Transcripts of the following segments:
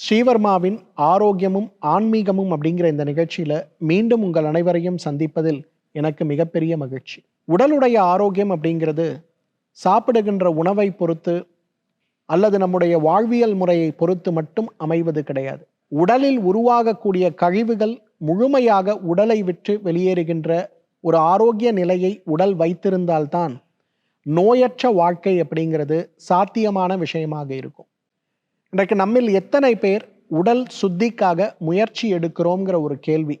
ஸ்ரீவர்மாவின் ஆரோக்கியமும் ஆன்மீகமும் அப்படிங்கிற இந்த நிகழ்ச்சியில மீண்டும் உங்கள் அனைவரையும் சந்திப்பதில் எனக்கு மிகப்பெரிய மகிழ்ச்சி. உடலுடைய ஆரோக்கியம் அப்படிங்கிறது சாப்பிடுகின்ற உணவை பொறுத்து அல்லது நம்முடைய வாழ்வியல் முறையை பொறுத்து மட்டும் அமைவது கிடையாது. உடலில் உருவாகக்கூடிய கழிவுகள் முழுமையாக உடலை விட்டு வெளியேறுகின்ற ஒரு ஆரோக்கிய நிலையை உடல் வைத்திருந்தால்தான் நோயற்ற வாழ்க்கை அப்படிங்கிறது சாத்தியமான விஷயமாக இருக்கும். இன்றைக்கு நம்மில் எத்தனை பேர் உடல் சுத்திக்காக முயற்சி எடுக்கிறோங்கிற ஒரு கேள்வி.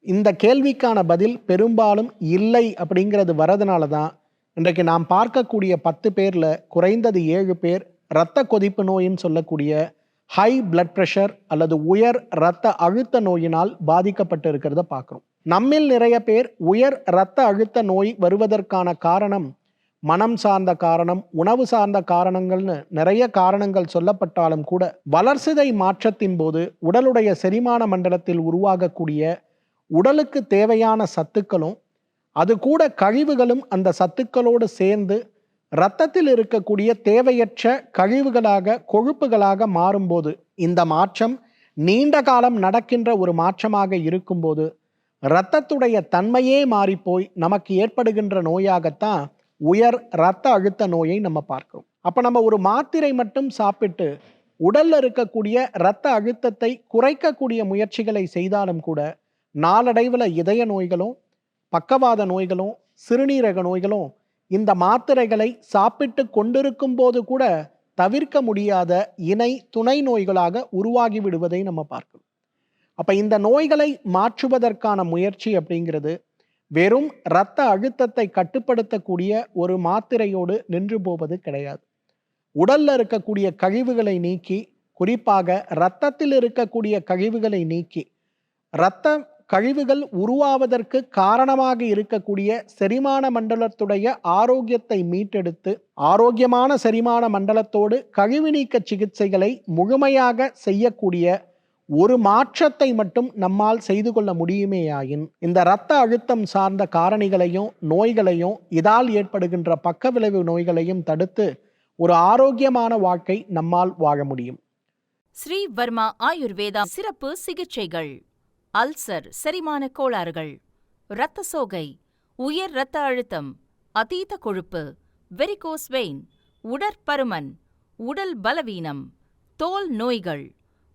இந்த கேள்விக்கான பதில் பெரும்பாலும் இல்லை அப்படிங்கிறது வரதுனால தான் இன்றைக்கு நாம் பார்க்கக்கூடிய பத்து பேரில் குறைந்தது ஏழு பேர் இரத்த கொதிப்பு நோயின்னு சொல்லக்கூடிய ஹை பிளட் ப்ரெஷர் அல்லது உயர் இரத்த அழுத்த நோயினால் பாதிக்கப்பட்டு இருக்கிறத பார்க்குறோம். நம்மில் நிறைய பேர் உயர் இரத்த அழுத்த நோய் வருவதற்கான காரணம் மனம் சார்ந்த காரணம் உணவு சார்ந்த காரணங்கள்னு நிறைய காரணங்கள் சொல்லப்பட்டாலும் கூட வளர்சிதை மாற்றத்தின் போது உடலுடைய செரிமான மண்டலத்தில் உருவாகக்கூடிய உடலுக்கு தேவையான சத்துக்களும் அது கூட கழிவுகளும் அந்த சத்துக்களோடு சேர்ந்து இரத்தத்தில் இருக்கக்கூடிய தேவையற்ற கழிவுகளாக கொழுப்புகளாக மாறும்போது இந்த மாற்றம் நீண்ட காலம் நடக்கின்ற ஒரு மாற்றமாக இருக்கும்போது இரத்தத்துடைய தன்மையே மாறிப்போய் நமக்கு ஏற்படுகின்ற நோயாகத்தான் உயர் இரத்த அழுத்த நோயை நம்ம பார்க்கிறோம். அப்போ நம்ம ஒரு மாத்திரை மட்டும் சாப்பிட்டு உடல்ல இருக்கக்கூடிய இரத்த அழுத்தத்தை குறைக்கக்கூடிய முயற்சிகளை செய்தாலும் கூட நாளடைவில் இதய நோய்களும் பக்கவாத நோய்களும் சிறுநீரக நோய்களும் இந்த மாத்திரைகளை சாப்பிட்டு கொண்டிருக்கும் போது கூட தவிர்க்க முடியாத இணை துணை நோய்களாக உருவாகி விடுவதை நம்ம பார்க்கிறோம். அப்போ இந்த நோய்களை மாற்றுவதற்கான முயற்சி அப்படிங்கிறது வெறும் இரத்த அழுத்தத்தை கட்டுப்படுத்தக்கூடிய ஒரு மாத்திரையோடு நின்று போவது கிடையாது. உடல்ல இருக்கக்கூடிய கழிவுகளை நீக்கி குறிப்பாக இரத்தத்தில் இருக்கக்கூடிய கழிவுகளை நீக்கி இரத்த கழிவுகள் உருவாவதற்கு காரணமாக இருக்கக்கூடிய செரிமான மண்டலத்துடைய ஆரோக்கியத்தை மீட்டெடுத்து ஆரோக்கியமான செரிமான மண்டலத்தோடு கழிவு நீக்க சிகிச்சைகளை முழுமையாக செய்யக்கூடிய ஒரு மாற்றத்தை மட்டும் நம்மால் செய்து கொள்ள முடியுமேயாயின் இந்த இரத்த அழுத்தம் சார்ந்த காரணிகளையும் நோய்களையும் இதால் ஏற்படுகின்ற பக்க விளைவு நோய்களையும் தடுத்து ஒரு ஆரோக்கியமான வாழ்க்கை நம்மால் வாழ முடியும். ஸ்ரீ வர்மா ஆயுர்வேதா சிறப்பு சிகிச்சைகள். அல்சர் செரிமான கோளாறுகள். இரத்த சோகை உயர் இரத்த அழுத்தம் அதீத கொழுப்பு வெரிகோஸ் வெயின் உடற்பருமன் உடல் பலவீனம் தோல் நோய்கள்